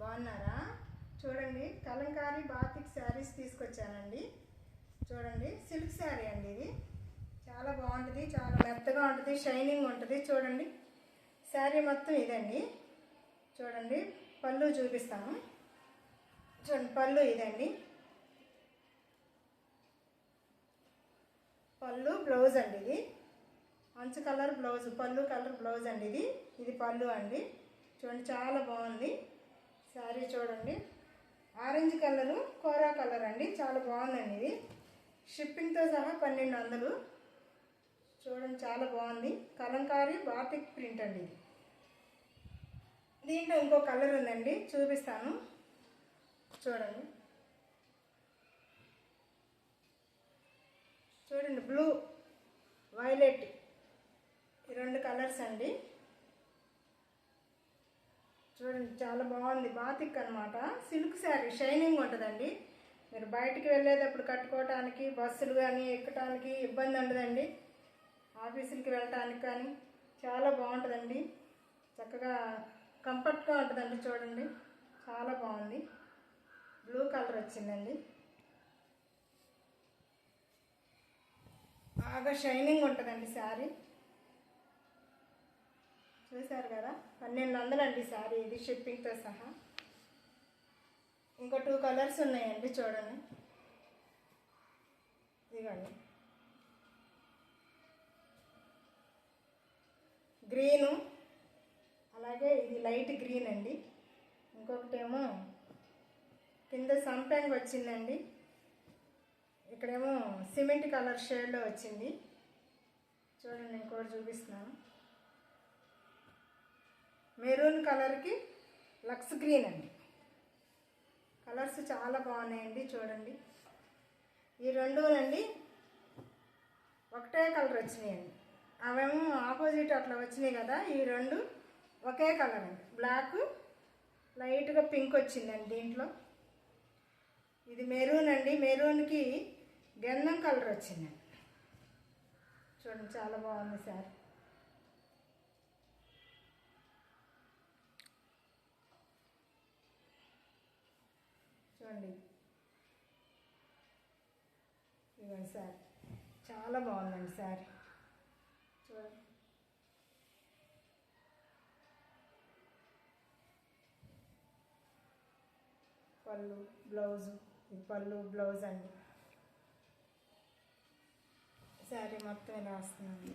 బాగున్నారా? చూడండి కలంకారీ బాతిక్ శారీస్ తీసుకొచ్చానండి. చూడండి సిల్క్ శారీ అండి ఇది. చాలా బాగుంటుంది చాలా మెత్తగా ఉంటుంది షైనింగ్ ఉంటుంది. చూడండి శారీ మొత్తం ఇదండి. చూడండి పళ్ళు చూపిస్తాము చూడండి పళ్ళు ఇదండి. పళ్ళు బ్లౌజ్ అండి ఇది. మంచు కలర్ బ్లౌజ్ పళ్ళు కలర్ బ్లౌజ్ అండి ఇది. ఇది పళ్ళు అండి. చూడండి చాలా బాగుంది. శారీ చూడండి. ఆరెంజ్ కలరు కోరా కలర్ అండి. చాలా బాగుందండి ఇది. షిప్పింగ్తో సహా పన్నెండు వందలు. చూడండి చాలా బాగుంది. కలంకారీ బాటిక్ ప్రింట్ అండి ఇది. దీంట్లో ఇంకో కలర్ ఉందండి. చూపిస్తాను. చూడండి. చూడండి బ్లూ వైలెట్ ఈ రెండు కలర్స్ అండి. చూడండి చాలా బాగుంది. బాతిక్ అనమాట సిల్క్ శారీ షైనింగ్ ఉంటుందండి. మీరు బయటికి వెళ్ళేటప్పుడు కట్టుకోవటానికి బస్సులు కానీ ఎక్కటానికి ఇబ్బంది ఉండదండి. ఆఫీసులకి వెళ్ళటానికి కానీ చాలా బాగుంటుందండి. చక్కగా కంఫర్ట్గా ఉంటుందండి చూడండి. చాలా బాగుంది. బ్లూ కలర్ వచ్చిందండి. బాగా షైనింగ్ ఉంటుందండి శారీ. చూసారు కదా పన్నెండు వందలండి సారీ. ఇది షిప్పింగ్తో సహా. ఇంకో టూ కలర్స్ ఉన్నాయండి చూడండి. ఇదిగోండి. గ్రీను. అలాగే ఇది లైట్ గ్రీన్ అండి. ఇంకొకటేమో కింద సంపంగ్ వచ్చిందండి. ఇక్కడేమో సిమెంట్ కలర్ షేడ్లో వచ్చింది. చూడండి ఇంకోటి చూపిస్తున్నాను. మెరూన్ కలర్కి లక్స్ గ్రీన్ అండి. కలర్స్ చాలా బాగున్నాయండి చూడండి. ఈ రెండునండి ఒకటే కలర్ వచ్చినాయండి. అవేమో ఆపోజిట్ అట్లా వచ్చినాయి కదా ఈ రెండు ఒకే కలర్ అండి. బ్లాక్ లైట్గా పింక్ వచ్చిందండి దీంట్లో. ఇది మెరూన్ అండి. మెరూన్కి గంధం కలర్ వచ్చిందండి. చూడండి చాలా బాగుంది సార్. చూడండి. ఇవ్వండి సార్. చాలా బాగుందండి సార్. చూడండి. పళ్ళు బ్లౌజు. పళ్ళు బ్లౌజ్ అండి. శారీ మొత్తం ఇలా వస్తుందండి